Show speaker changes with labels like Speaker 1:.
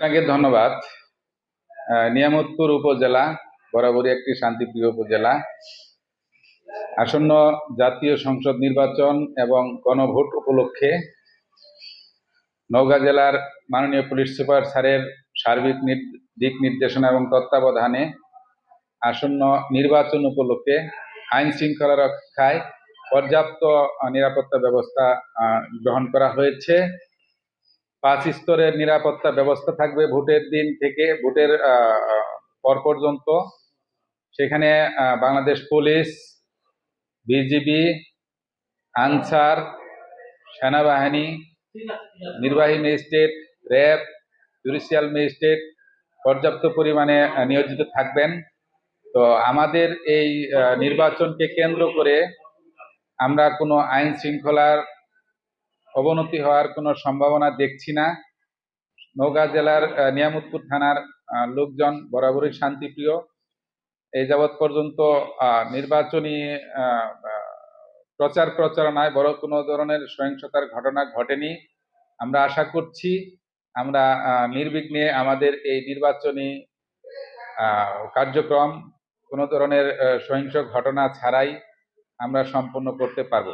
Speaker 1: আপনাকে ধন্যবাদ। নিয়ামতপুর উপজেলা, বরাবরই একটি শান্তিপ্রিয় উপজেলা। আসন্ন জাতীয় সংসদ নির্বাচন এবং গণভোট উপলক্ষে নওগাঁ জেলার মাননীয় পুলিশ সুপার স্যারের সার্বিক দিক নির্দেশনা এবং তত্ত্বাবধানে আসন্ন নির্বাচন উপলক্ষে আইন শৃঙ্খলা রক্ষায় পর্যাপ্ত নিরাপত্তা ব্যবস্থা গ্রহণ করা হয়েছে। পাঁচ স্তরের নিরাপত্তা ব্যবস্থা থাকবে ভোটের দিন থেকে, ভোটের পর পর্যন্ত। সেখানে বাংলাদেশ পুলিশ, বিজিবি, আনসার, সেনাবাহিনী, নির্বাহী ম্যাজিস্ট্রেট, র্যাব, জুডিশিয়াল ম্যাজিস্ট্রেট পর্যাপ্ত পরিমাণে নিয়োজিত থাকবেন। তো আমাদের এই নির্বাচনকে কেন্দ্র করে আমরা কোনো আইন শৃঙ্খলার অবনতি হওয়ার কোনো সম্ভাবনা দেখছি না। নওগাঁ জেলার নিয়ামতপুর থানার লোকজন বরাবরই শান্তিপ্রিয়। এই যাবৎ পর্যন্ত নির্বাচনী প্রচার প্রচারণায় বড় কোনো ধরনের সহিংসতার ঘটনা ঘটেনি। আমরা আশা করছি, আমরা নির্বিঘ্নে আমাদের এই নির্বাচনী কার্যক্রম কোনো ধরনের সহিংস ঘটনা ছাড়াই আমরা সম্পন্ন করতে পারব।